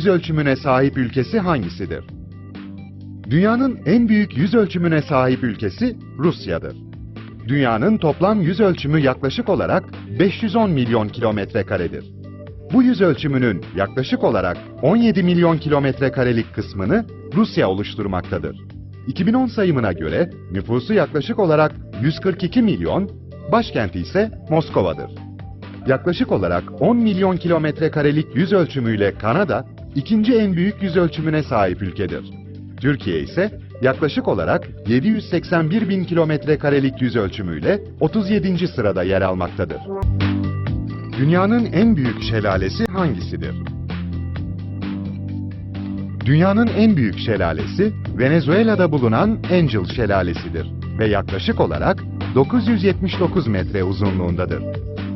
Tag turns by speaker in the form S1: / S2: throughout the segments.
S1: yüz ölçümüne sahip ülkesi hangisidir? Dünyanın en büyük yüz ölçümüne sahip ülkesi Rusya'dır. Dünyanın toplam yüz ölçümü yaklaşık olarak 510 milyon kilometre karedir. Bu yüz ölçümünün yaklaşık olarak 17 milyon kilometre karelik kısmını Rusya oluşturmaktadır. 2010 sayımına göre nüfusu yaklaşık olarak 142 milyon, başkenti ise Moskova'dır. Yaklaşık olarak 10 milyon kilometre karelik yüz ölçümüyle Kanada, ikinci en büyük yüz ölçümüne sahip ülkedir. Türkiye ise yaklaşık olarak 781 bin kilometre karelik yüz ölçümüyle 37. sırada yer almaktadır. Dünyanın en büyük şelalesi hangisidir? Dünyanın en büyük şelalesi Venezuela'da bulunan Angel Şelalesi'dir ve yaklaşık olarak 979 metre uzunluğundadır.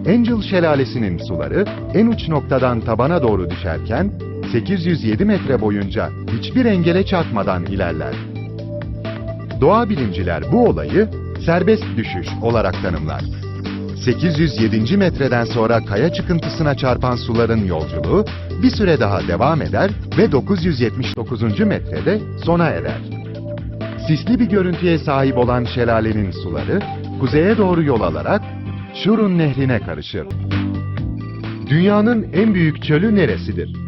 S1: Angel Şelalesi'nin suları en uç noktadan tabana doğru düşerken 807 metre boyunca hiçbir engele çarpmadan ilerler. Doğa bilimciler bu olayı serbest düşüş olarak tanımlar. 807. metreden sonra kaya çıkıntısına çarpan suların yolculuğu bir süre daha devam eder ve 979. metrede sona erer. Sisli bir görüntüye sahip olan şelalenin suları kuzeye doğru yol alarak Şurun Nehri'ne karışır. Dünyanın en büyük çölü neresidir?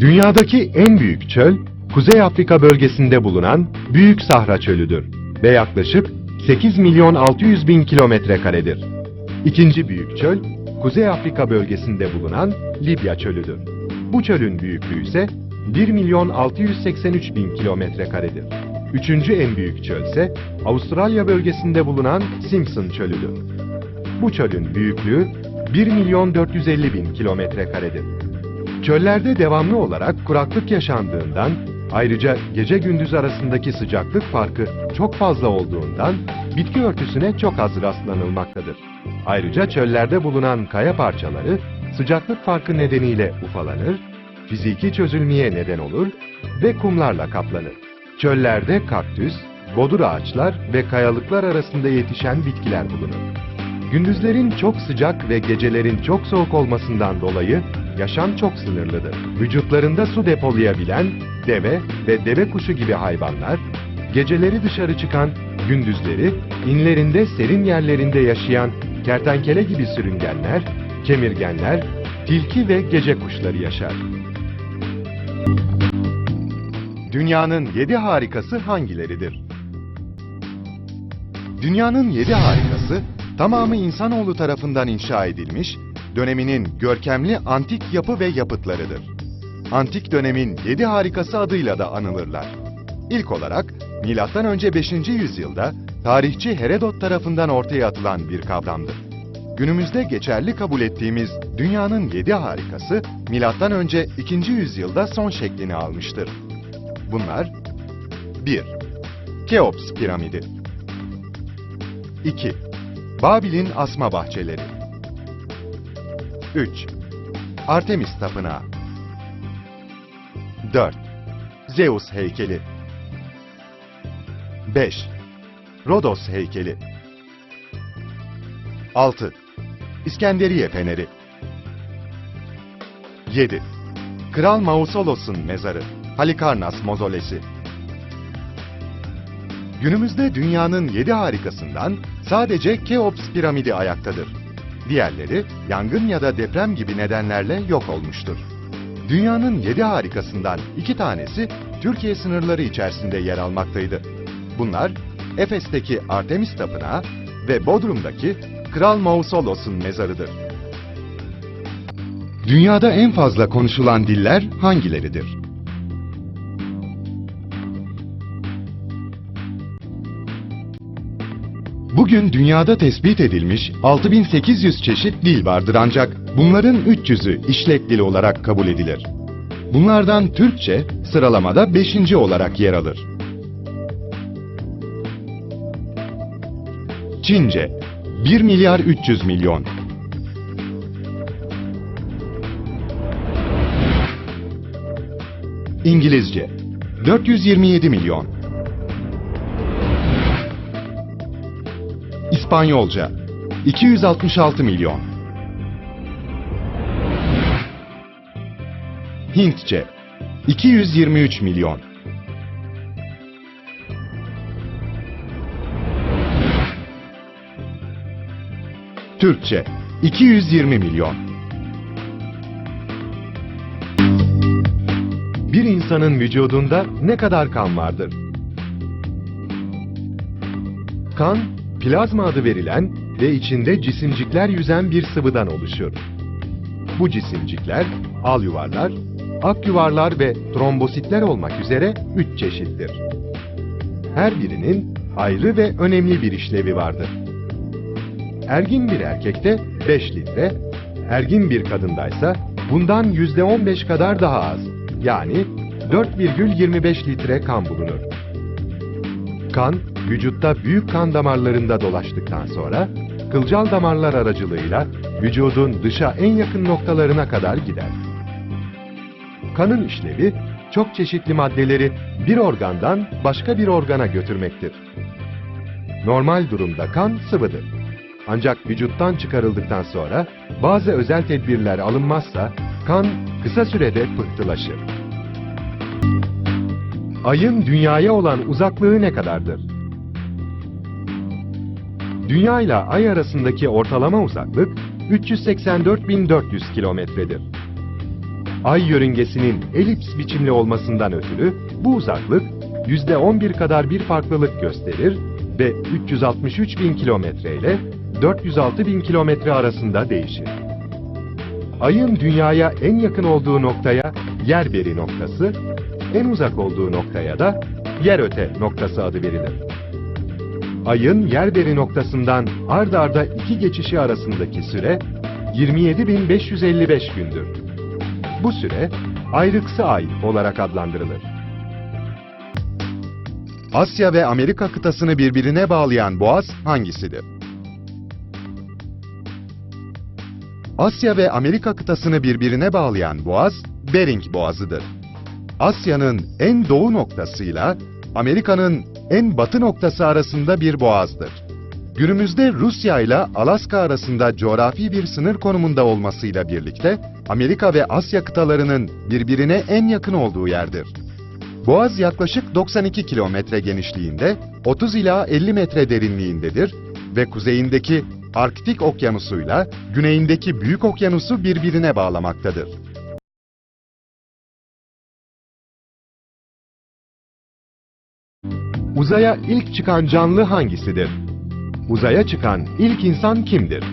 S1: Dünyadaki en büyük çöl, Kuzey Afrika bölgesinde bulunan Büyük Sahra Çölü'dür ve yaklaşık 8 milyon 600 bin kilometre karedir. İkinci büyük çöl, Kuzey Afrika bölgesinde bulunan Libya Çölü'dür. Bu çölün büyüklüğü ise 1 milyon 683 bin kilometre karedir. Üçüncü en büyük çöl ise Avustralya bölgesinde bulunan Simpson Çölü'dür. Bu çölün büyüklüğü 1 milyon 450 bin kilometre karedir. Çöllerde devamlı olarak kuraklık yaşandığından, ayrıca gece gündüz arasındaki sıcaklık farkı çok fazla olduğundan bitki örtüsüne çok az rastlanılmaktadır. Ayrıca çöllerde bulunan kaya parçaları sıcaklık farkı nedeniyle ufalanır, fiziki çözülmeye neden olur ve kumlarla kaplanır. Çöllerde kaktüs, bodur ağaçlar ve kayalıklar arasında yetişen bitkiler bulunur. Gündüzlerin çok sıcak ve gecelerin çok soğuk olmasından dolayı yaşam çok sınırlıdır. Vücutlarında su depolayabilen deve ve deve kuşu gibi hayvanlar, geceleri dışarı çıkan, gündüzleri inlerinde serin yerlerinde yaşayan kertenkele gibi sürüngenler, kemirgenler, tilki ve gece kuşları yaşar. Dünyanın yedi harikası hangileridir? Dünyanın yedi harikası, tamamı insanoğlu tarafından inşa edilmiş, döneminin görkemli antik yapı ve yapıtlarıdır. Antik dönemin yedi harikası adıyla da anılırlar. İlk olarak, M.Ö. 5. yüzyılda tarihçi Herodot tarafından ortaya atılan bir kavramdır. Günümüzde geçerli kabul ettiğimiz dünyanın yedi harikası, M.Ö. 2. yüzyılda son şeklini almıştır. Bunlar 1. Keops piramidi 2. Babil'in asma bahçeleri 3. Artemis tapınağı 4. Zeus heykeli 5. Rodos heykeli 6. İskenderiye feneri 7. Kral Mausolos'un mezarı Halikarnas mozolesi Günümüzde dünyanın yedi harikasından sadece Keops piramidi ayaktadır. Diğerleri yangın ya da deprem gibi nedenlerle yok olmuştur. Dünyanın yedi harikasından iki tanesi Türkiye sınırları içerisinde yer almaktaydı. Bunlar Efes'teki Artemis Tapınağı ve Bodrum'daki Kral Mausolos'un mezarıdır. Dünyada en fazla konuşulan diller hangileridir? Bugün dünyada tespit edilmiş 6800 çeşit dil vardır ancak bunların 300'ü işlek dil olarak kabul edilir. Bunlardan Türkçe sıralamada 5. olarak yer alır. Çince 1 milyar 300 milyon. İngilizce 427 milyon. İspanyolca. 266 milyon. Hintçe. 223 milyon. Türkçe. 220 milyon. Bir insanın vücudunda ne kadar kan vardır? Kan, plazma adı verilen ve içinde cisimcikler yüzen bir sıvıdan oluşur. Bu cisimcikler al yuvarlar, ak yuvarlar ve trombositler olmak üzere üç çeşittir. Her birinin ayrı ve önemli bir işlevi vardır. Ergin bir erkekte 5 litre, ergin bir kadındaysa bundan %15 kadar daha az, yani 4,25 litre kan bulunur. Kan, vücutta büyük kan damarlarında dolaştıktan sonra, kılcal damarlar aracılığıyla vücudun dışa en yakın noktalarına kadar gider. Kanın işlevi, çok çeşitli maddeleri bir organdan başka bir organa götürmektir. Normal durumda kan sıvıdır. Ancak vücuttan çıkarıldıktan sonra bazı özel tedbirler alınmazsa kan kısa sürede pıhtılaşır. Ayın dünyaya olan uzaklığı ne kadardır? Dünya ile Ay arasındaki ortalama uzaklık 384.400 kilometredir. Ay yörüngesinin elips biçimli olmasından ötürü bu uzaklık %11 kadar bir farklılık gösterir ve 363.000 kilometre ile 406.000 kilometre arasında değişir. Ayın dünyaya en yakın olduğu noktaya yer beri noktası, en uzak olduğu noktaya da yer öte noktası adı verilir. Ayın yer noktasından ard arda iki geçişi arasındaki süre 27.555 gündür. Bu süre ayrıksı ay olarak adlandırılır. Asya ve Amerika kıtasını birbirine bağlayan boğaz hangisidir? Asya ve Amerika kıtasını birbirine bağlayan boğaz Bering Boğazı'dır. Asya'nın en doğu noktasıyla Amerika'nın en batı noktası arasında bir boğazdır. Günümüzde Rusya ile Alaska arasında coğrafi bir sınır konumunda olmasıyla birlikte Amerika ve Asya kıtalarının birbirine en yakın olduğu yerdir. Boğaz yaklaşık 92 kilometre genişliğinde, 30 ila 50 metre derinliğindedir ve kuzeyindeki Arktik Okyanusu'yla güneyindeki Büyük Okyanusu birbirine bağlamaktadır. Uzaya ilk çıkan canlı hangisidir? Uzaya çıkan ilk insan kimdir?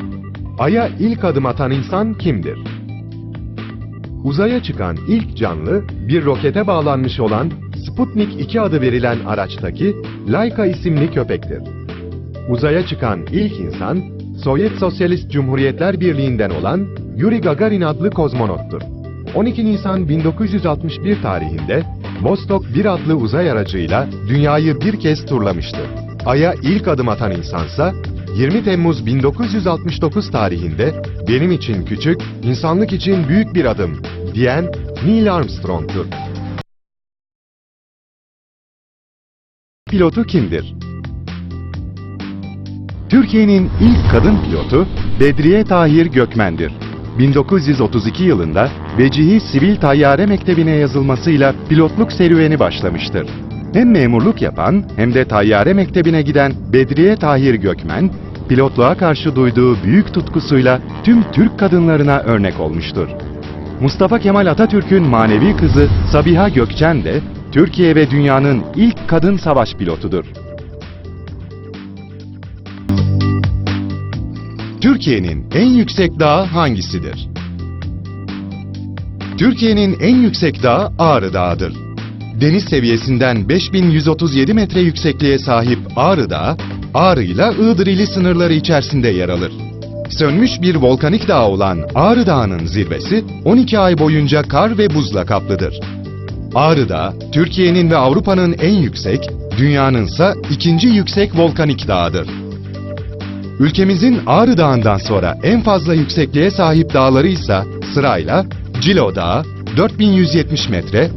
S1: Ay'a ilk adım atan insan kimdir? Uzaya çıkan ilk canlı bir rokete bağlanmış olan Sputnik 2 adı verilen araçtaki Laika isimli köpektir. Uzaya çıkan ilk insan Sovyet Sosyalist Cumhuriyetler Birliği'nden olan Yuri Gagarin adlı kozmonottur. 12 Nisan 1961 tarihinde Vostok 1 adlı uzay aracıyla dünyayı bir kez turlamıştır. Ay'a ilk adım atan insansa 20 Temmuz 1969 tarihinde benim için küçük, insanlık için büyük bir adım diyen Neil Armstrong'tur. Pilotu kimdir? Türkiye'nin ilk kadın pilotu Bedriye Tahir Gökmen'dir. 1932 yılında Vecihi Sivil Tayyare Mektebi'ne yazılmasıyla pilotluk serüveni başlamıştır. Hem memurluk yapan hem de Tayyare Mektebi'ne giden Bedriye Tahir Gökmen, pilotluğa karşı duyduğu büyük tutkusuyla tüm Türk kadınlarına örnek olmuştur. Mustafa Kemal Atatürk'ün manevi kızı Sabiha Gökçen de Türkiye ve dünyanın ilk kadın savaş pilotudur. Türkiye'nin en yüksek dağı hangisidir? Türkiye'nin en yüksek dağı Ağrı Dağı'dır. Deniz seviyesinden 5137 metre yüksekliğe sahip Ağrı Dağı, Ağrı ile Iğdır ili sınırları içerisinde yer alır. Sönmüş bir volkanik dağ olan Ağrı Dağı'nın zirvesi 12 ay boyunca kar ve buzla kaplıdır. Ağrı Dağı, Türkiye'nin ve Avrupa'nın en yüksek, dünyanın ise ikinci yüksek volkanik dağıdır. Ülkemizin Ağrı Dağı'ndan sonra en fazla yüksekliğe sahip dağları ise sırayla Cilo Dağı 4170 metre,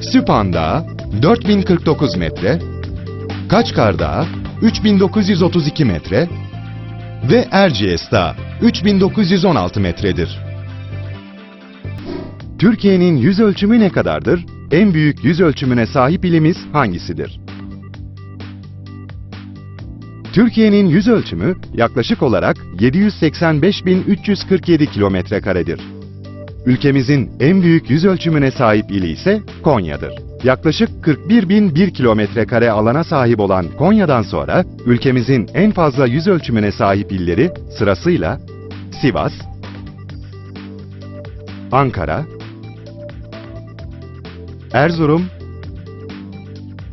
S1: Süphan Dağı 4049 metre, Kaçkar Dağı 3932 metre ve Erciyes Dağı 3916 metredir. Türkiye'nin yüz ölçümü ne kadardır? En büyük yüz ölçümüne sahip ilimiz hangisidir? Türkiye'nin yüz ölçümü yaklaşık olarak 785.347 kilometre karedir. Ülkemizin en büyük yüz ölçümüne sahip ili ise Konya'dır. Yaklaşık 41.001 kilometre kare alana sahip olan Konya'dan sonra ülkemizin en fazla yüz ölçümüne sahip illeri sırasıyla Sivas, Ankara, Erzurum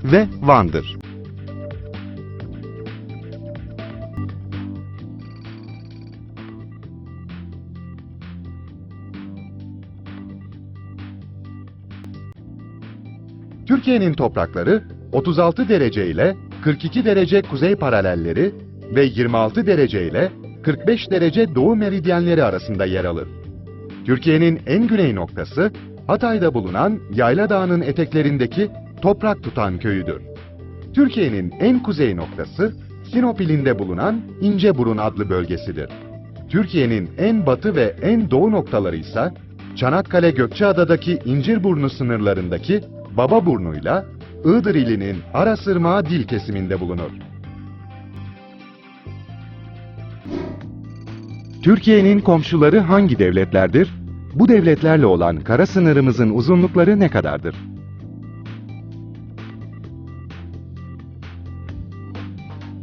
S1: ve Van'dır. Türkiye'nin toprakları 36 derece ile 42 derece kuzey paralelleri ve 26 derece ile 45 derece doğu meridyenleri arasında yer alır. Türkiye'nin en güney noktası Hatay'da bulunan Yayla Dağı'nın eteklerindeki Toprak Tutan köyüdür. Türkiye'nin en kuzey noktası Sinop ilinde bulunan İnceburun adlı bölgesidir. Türkiye'nin en batı ve en doğu noktaları ise Çanakkale Gökçeada'daki İncirburnu sınırlarındaki Bababurnu'yla Iğdır ilinin Arasırmağı dil kesiminde bulunur. Türkiye'nin komşuları hangi devletlerdir? Bu devletlerle olan kara sınırımızın uzunlukları ne kadardır?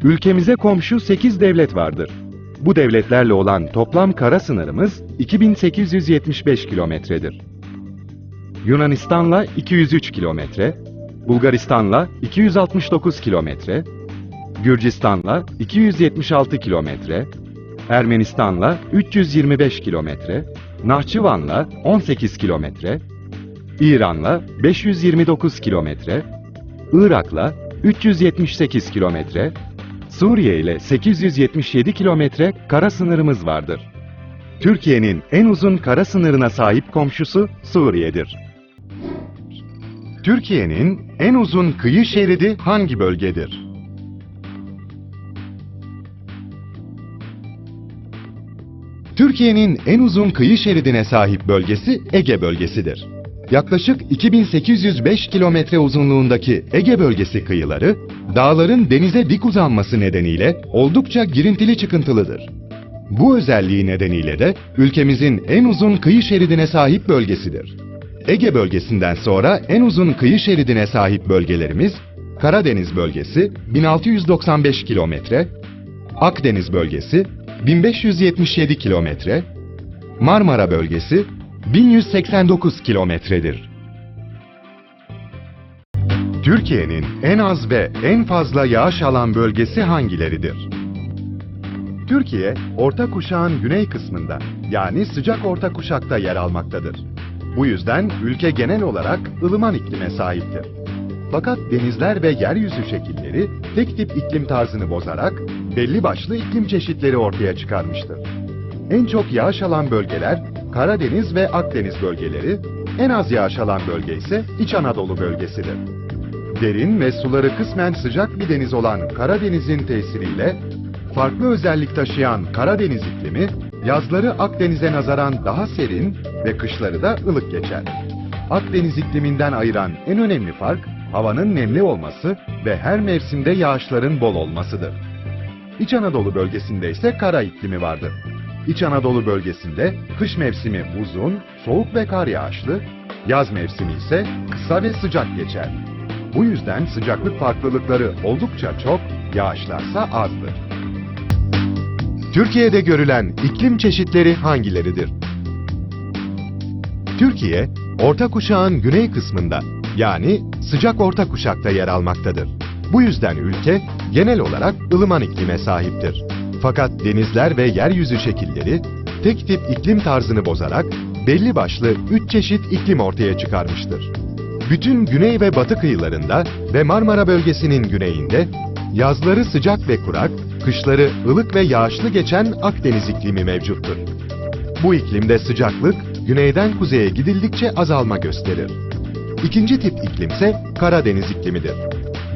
S1: Ülkemize komşu 8 devlet vardır. Bu devletlerle olan toplam kara sınırımız 2875 kilometredir. Yunanistan'la 203 kilometre, Bulgaristan'la 269 kilometre, Gürcistan'la 276 kilometre, Ermenistan'la 325 kilometre, Nahçıvan'la 18 kilometre, İran'la 529 kilometre, Irak'la 378 kilometre, Suriye ile 877 kilometre kara sınırımız vardır. Türkiye'nin en uzun kara sınırına sahip komşusu Suriye'dir. Türkiye'nin en uzun kıyı şeridi hangi bölgedir? Türkiye'nin en uzun kıyı şeridine sahip bölgesi Ege bölgesidir. Yaklaşık 2805 kilometre uzunluğundaki Ege bölgesi kıyıları, dağların denize dik uzanması nedeniyle oldukça girintili çıkıntılıdır. Bu özelliği nedeniyle de ülkemizin en uzun kıyı şeridine sahip bölgesidir. Ege bölgesinden sonra en uzun kıyı şeridine sahip bölgelerimiz Karadeniz bölgesi 1695 kilometre, Akdeniz bölgesi 1577 kilometre, Marmara bölgesi 1189 kilometredir. Türkiye'nin en az ve en fazla yağış alan bölgesi hangileridir? Türkiye, orta kuşağın güney kısmında, yani sıcak orta kuşakta yer almaktadır. Bu yüzden ülke genel olarak ılıman iklime sahiptir. Fakat denizler ve yeryüzü şekilleri tek tip iklim tarzını bozarak belli başlı iklim çeşitleri ortaya çıkarmıştır. En çok yağış alan bölgeler Karadeniz ve Akdeniz bölgeleri, en az yağış alan bölge ise İç Anadolu bölgesidir. Derin ve suları kısmen sıcak bir deniz olan Karadeniz'in tesiriyle farklı özellik taşıyan Karadeniz iklimi, yazları Akdeniz'e nazaran daha serin ve kışları da ılık geçer. Akdeniz ikliminden ayıran en önemli fark, havanın nemli olması ve her mevsimde yağışların bol olmasıdır. İç Anadolu bölgesinde ise kara iklimi vardır. İç Anadolu bölgesinde kış mevsimi uzun, soğuk ve kar yağışlı, yaz mevsimi ise kısa ve sıcak geçer. Bu yüzden sıcaklık farklılıkları oldukça çok, yağışlarsa azdır. Türkiye'de görülen iklim çeşitleri hangileridir? Türkiye, orta kuşağın güney kısmında yani sıcak orta kuşakta yer almaktadır. Bu yüzden ülke genel olarak ılıman iklime sahiptir. Fakat denizler ve yeryüzü şekilleri tek tip iklim tarzını bozarak belli başlı üç çeşit iklim ortaya çıkarmıştır. Bütün güney ve batı kıyılarında ve Marmara bölgesinin güneyinde yazları sıcak ve kurak, kışları ılık ve yağışlı geçen Akdeniz iklimi mevcuttur. Bu iklimde sıcaklık güneyden kuzeye gidildikçe azalma gösterir. İkinci tip iklim ise Karadeniz iklimidir.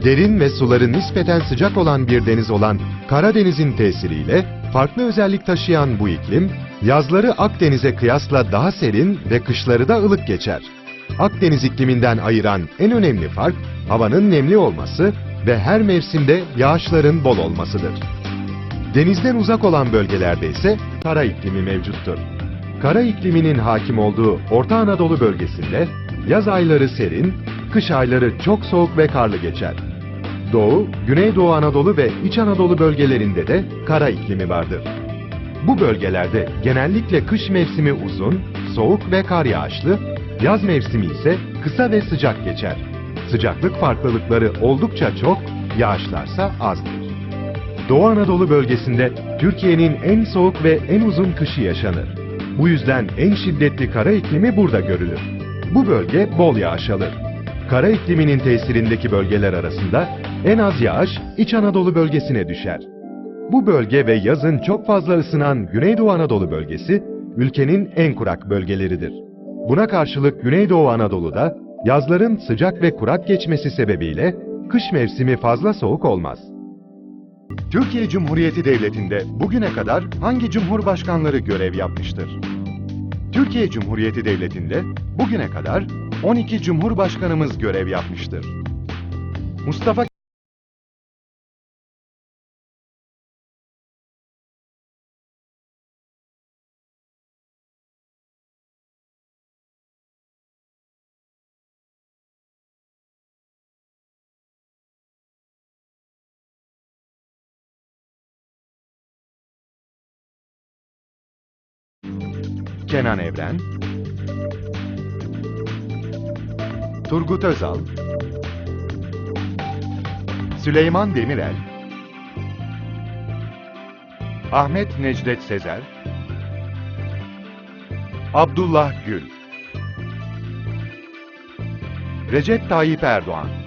S1: Derin ve suları nispeten sıcak olan bir deniz olan Karadeniz'in tesiriyle farklı özellik taşıyan bu iklim, Yazları Akdeniz'e kıyasla daha serin ve kışları da ılık geçer. Akdeniz ikliminden ayıran en önemli fark havanın nemli olması ve her mevsimde yağışların bol olmasıdır. Denizden uzak olan bölgelerde ise kara iklimi mevcuttur. Kara ikliminin hakim olduğu Orta Anadolu bölgesinde yaz ayları serin, kış ayları çok soğuk ve karlı geçer. Doğu, Güneydoğu Anadolu ve İç Anadolu bölgelerinde de kara iklimi vardır. Bu bölgelerde genellikle kış mevsimi uzun, soğuk ve kar yağışlı, yaz mevsimi ise kısa ve sıcak geçer. Sıcaklık farklılıkları oldukça çok, yağışlarsa azdır. Doğu Anadolu bölgesinde Türkiye'nin en soğuk ve en uzun kışı yaşanır. Bu yüzden en şiddetli kara iklimi burada görülür. Bu bölge bol yağış alır. Kara ikliminin tesirindeki bölgeler arasında en az yağış İç Anadolu bölgesine düşer. Bu bölge ve yazın çok fazla ısınan Güneydoğu Anadolu bölgesi ülkenin en kurak bölgeleridir. Buna karşılık Güneydoğu Anadolu'da yazların sıcak ve kurak geçmesi sebebiyle kış mevsimi fazla soğuk olmaz. Türkiye Cumhuriyeti Devleti'nde bugüne kadar hangi cumhurbaşkanları görev yapmıştır? Türkiye Cumhuriyeti Devleti'nde bugüne kadar 12 cumhurbaşkanımız görev yapmıştır. Mustafa Kenan Evren, Turgut Özal, Süleyman Demirel, Ahmet Necdet Sezer, Abdullah Gül, Recep Tayyip Erdoğan,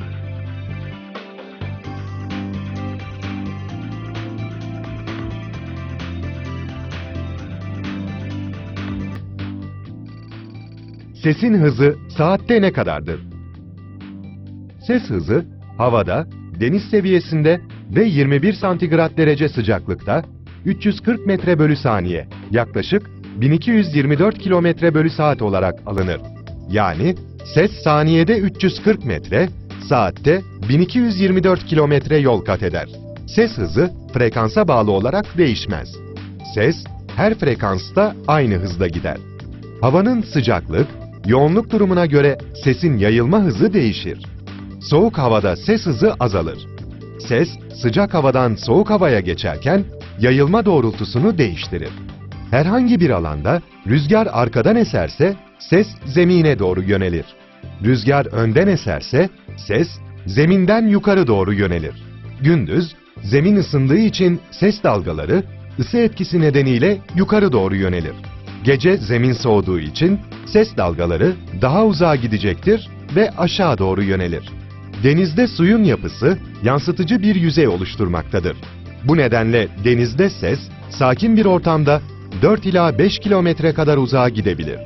S1: Sesin hızı saatte ne kadardır? Ses hızı havada, deniz seviyesinde ve 21 santigrat derece sıcaklıkta 340 metre bölü saniye yaklaşık 1224 kilometre bölü saat olarak alınır. Yani ses saniyede 340 metre, saatte 1224 kilometre yol kat eder. Ses hızı frekansa bağlı olarak değişmez. Ses her frekansta aynı hızda gider. Havanın sıcaklık, yoğunluk durumuna göre sesin yayılma hızı değişir. Soğuk havada ses hızı azalır. Ses sıcak havadan soğuk havaya geçerken yayılma doğrultusunu değiştirir. Herhangi bir alanda rüzgar arkadan eserse ses zemine doğru yönelir. Rüzgar önden eserse ses zeminden yukarı doğru yönelir. Gündüz zemin ısındığı için ses dalgaları ısı etkisi nedeniyle yukarı doğru yönelir. Gece zemin soğuduğu için ses dalgaları daha uzağa gidecektir ve aşağı doğru yönelir. Denizde suyun yapısı yansıtıcı bir yüzey oluşturmaktadır. Bu nedenle denizde ses sakin bir ortamda 4 ila 5 kilometre kadar uzağa gidebilir.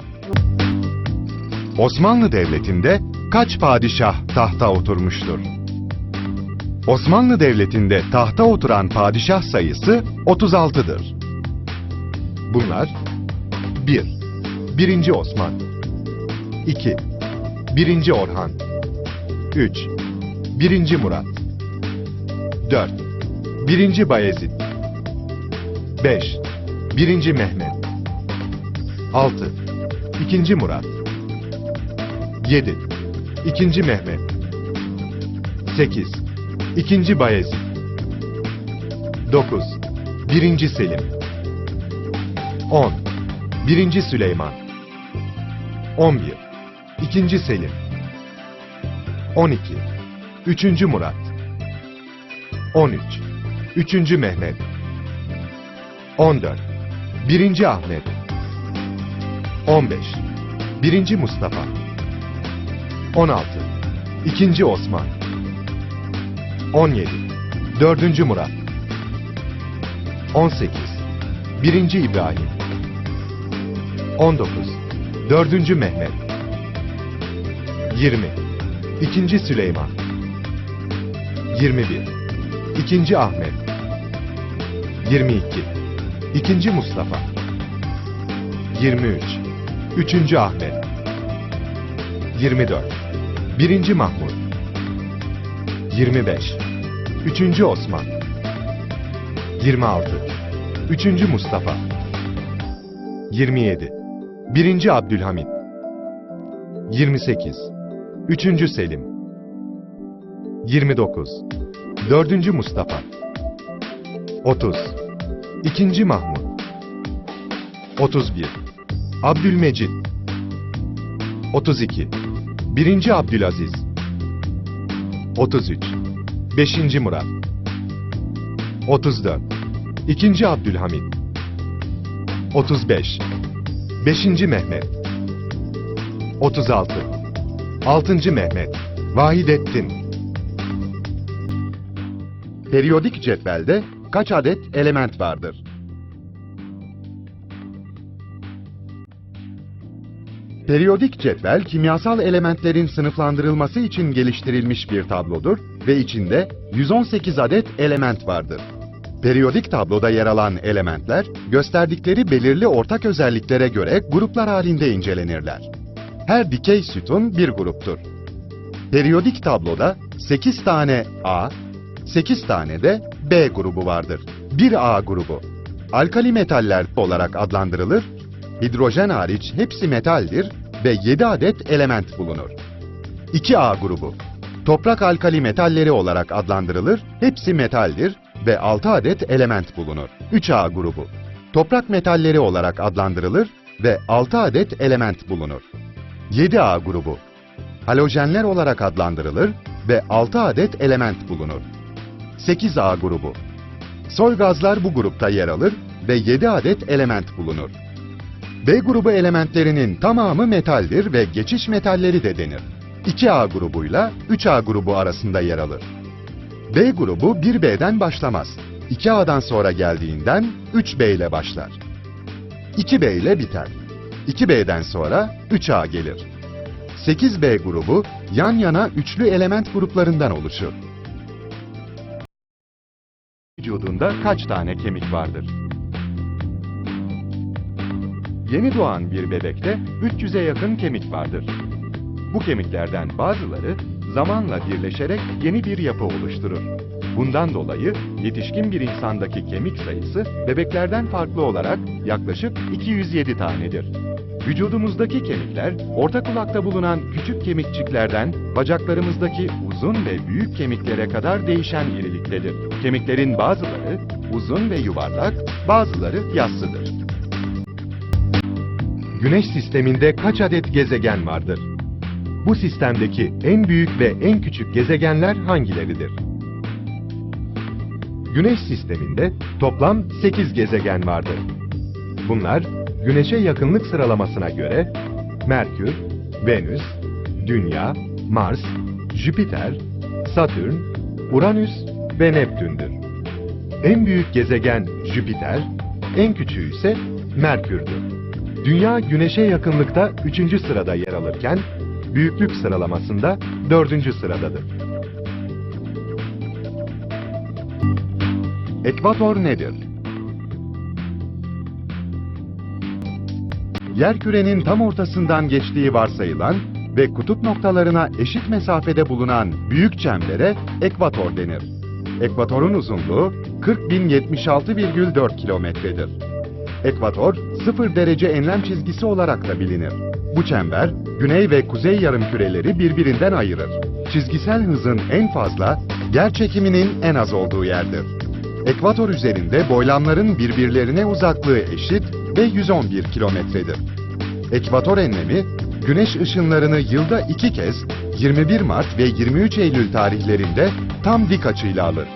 S1: Osmanlı Devleti'nde kaç padişah tahta oturmuştur? Osmanlı Devleti'nde tahta oturan padişah sayısı 36'dır. Bunlar 1. 1. Osman 2. 1. Orhan 3. 1. Murat 4. 1. Bayezid 5. 1. Mehmet 6. 2. Murat 7. 2. Mehmet 8. 2. Bayezid 9. 1. Selim 10. 1. Süleyman 11. 2. Selim 12. 3. Murat 13. 3. Mehmet 14. 1. Ahmet 15. 1. Mustafa 16. 2. Osman 17. 4. Murat 18. 1. İbrahim 19. 4. Mehmet 20. 2. Süleyman 21. 2. Ahmet 22. 2. Mustafa 23 3. Ahmet 24 1. Mahmut 25 3. Osman 26 3. Mustafa 27 1. Abdülhamit 28 3. Selim 29 4. Mustafa 30 2. Mahmut 31 Abdülmecid 32 1. Abdülaziz 33 5. Murat 34 2. Abdülhamit 35 5. Mehmet 36 6. Mehmet Vahidettin Periyodik cetvelde kaç adet element vardır? Periyodik cetvel kimyasal elementlerin sınıflandırılması için geliştirilmiş bir tablodur ve içinde 118 adet element vardır. Periyodik tabloda yer alan elementler gösterdikleri belirli ortak özelliklere göre gruplar halinde incelenirler. Her dikey sütun bir gruptur. Periyodik tabloda 8 tane A, 8 tane de B grubu vardır. 1A grubu alkali metaller olarak adlandırılır Hidrojen hariç hepsi metaldir ve 7 adet element bulunur. 2A grubu toprak alkali metalleri olarak adlandırılır, hepsi metaldir ve 6 adet element bulunur. 3A grubu toprak metalleri olarak adlandırılır ve 6 adet element bulunur. 7A grubu halojenler olarak adlandırılır ve 6 adet element bulunur. 8A grubu soy gazlar bu grupta yer alır ve 7 adet element bulunur. B grubu elementlerinin tamamı metaldir ve geçiş metalleri de denir. 2A grubuyla 3A grubu arasında yer alır. B grubu 1B'den başlamaz. 2A'dan sonra geldiğinden 3B ile başlar. 2B ile biter. 2B'den sonra 3A gelir. 8B grubu yan yana üçlü element gruplarından oluşur. Vücudunda kaç tane kemik vardır? Yeni doğan bir bebekte 300'e yakın kemik vardır. Bu kemiklerden bazıları zamanla birleşerek yeni bir yapı oluşturur. Bundan dolayı yetişkin bir insandaki kemik sayısı bebeklerden farklı olarak yaklaşık 207 tanedir. Vücudumuzdaki kemikler orta kulakta bulunan küçük kemikçiklerden bacaklarımızdaki uzun ve büyük kemiklere kadar değişen iriliktedir. Kemiklerin bazıları uzun ve yuvarlak, bazıları yassıdır. Güneş sisteminde kaç adet gezegen vardır? Bu sistemdeki en büyük ve en küçük gezegenler hangileridir? Güneş sisteminde toplam 8 gezegen vardır. Bunlar Güneş'e yakınlık sıralamasına göre Merkür, Venüs, Dünya, Mars, Jüpiter, Satürn, Uranüs ve Neptün'dür. En büyük gezegen Jüpiter, en küçüğü ise Merkür'dür. Dünya Güneş'e yakınlıkta 3. sırada yer alırken, büyüklük sıralamasında 4. sıradadır. Ekvator nedir? Yerkürenin tam ortasından geçtiği varsayılan ve kutup noktalarına eşit mesafede bulunan büyük çembere ekvator denir. Ekvatorun uzunluğu 40.076,4 kilometredir. Ekvator, sıfır derece enlem çizgisi olarak da bilinir. Bu çember, güney ve kuzey yarımküreleri birbirinden ayırır. Çizgisel hızın en fazla, yer çekiminin en az olduğu yerdir. Ekvator üzerinde boylamların birbirlerine uzaklığı eşit ve 111 kilometredir. Ekvator enlemi, güneş ışınlarını yılda iki kez 21 Mart ve 23 Eylül tarihlerinde tam dik açıyla alır.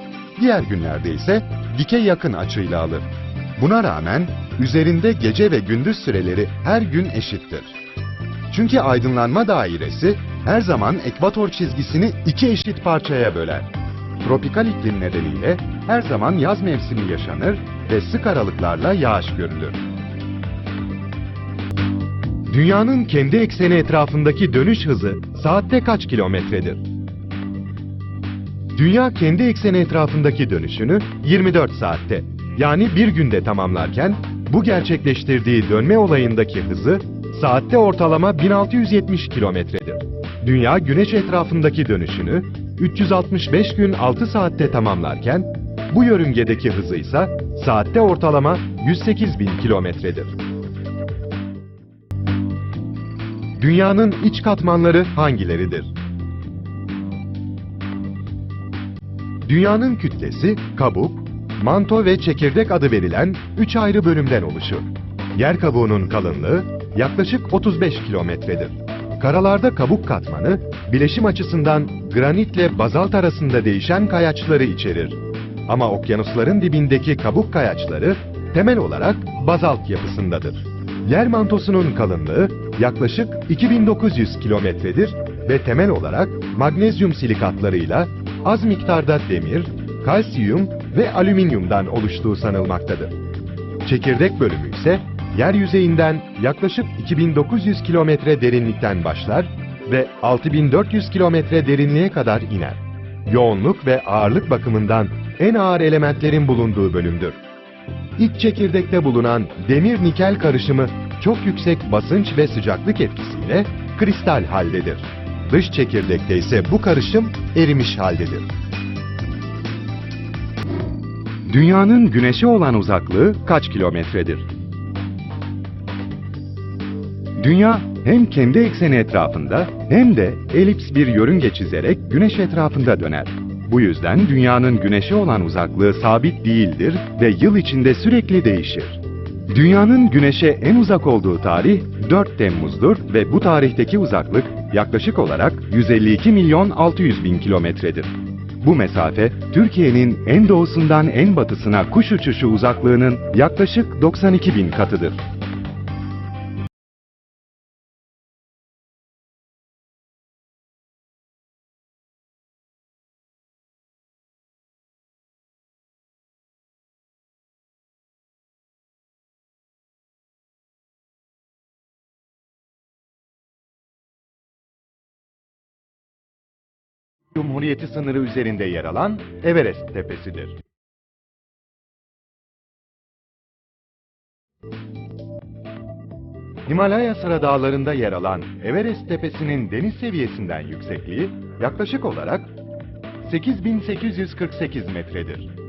S1: Diğer günlerde ise dike yakın açıyla alır. Buna rağmen üzerinde gece ve gündüz süreleri her gün eşittir. Çünkü aydınlanma dairesi her zaman ekvator çizgisini iki eşit parçaya böler. Tropikal iklim nedeniyle her zaman yaz mevsimi yaşanır ve sık aralıklarla yağış görülür. Dünyanın kendi ekseni etrafındaki dönüş hızı saatte kaç kilometredir? Dünya kendi ekseni etrafındaki dönüşünü 24 saatte yani bir günde tamamlarken Bu gerçekleştirdiği dönme olayındaki hızı saatte ortalama 1670 kilometredir. Dünya güneş etrafındaki dönüşünü 365 gün 6 saatte tamamlarken bu yörüngedeki hızı ise saatte ortalama 108 bin kilometredir. Dünyanın iç katmanları hangileridir? Dünyanın kütlesi kabuk, manto ve çekirdek adı verilen üç ayrı bölümden oluşur. Yer kabuğunun kalınlığı yaklaşık 35 kilometredir. Karalarda kabuk katmanı, bileşim açısından granitle bazalt arasında değişen kayaçları içerir. Ama okyanusların dibindeki kabuk kayaçları temel olarak bazalt yapısındadır. Yer mantosunun kalınlığı yaklaşık 2900 kilometredir ve temel olarak magnezyum silikatlarıyla az miktarda demir, kalsiyum ve alüminyumdan oluştuğu sanılmaktadır. Çekirdek bölümü ise yer yüzeyinden yaklaşık 2900 kilometre derinlikten başlar ve 6400 kilometre derinliğe kadar iner. Yoğunluk ve ağırlık bakımından en ağır elementlerin bulunduğu bölümdür. İç çekirdekte bulunan demir-nikel karışımı çok yüksek basınç ve sıcaklık etkisiyle kristal haldedir. Dış çekirdekte ise bu karışım erimiş haldedir. Dünyanın güneşe olan uzaklığı kaç kilometredir? Dünya hem kendi ekseni etrafında hem de elips bir yörünge çizerek güneş etrafında döner. Bu yüzden dünyanın güneşe olan uzaklığı sabit değildir ve yıl içinde sürekli değişir. Dünyanın güneşe en uzak olduğu tarih 4 Temmuz'dur ve bu tarihteki uzaklık yaklaşık olarak 152 milyon 600 bin kilometredir. Bu mesafe Türkiye'nin en doğusundan en batısına kuş uçuşu uzaklığının yaklaşık 92 bin katıdır. Cumhuriyeti sınırı üzerinde yer alan Everest Tepesi'dir. Himalaya Sıra Dağları'nda yer alan Everest Tepesi'nin deniz seviyesinden yüksekliği yaklaşık olarak 8848 metredir.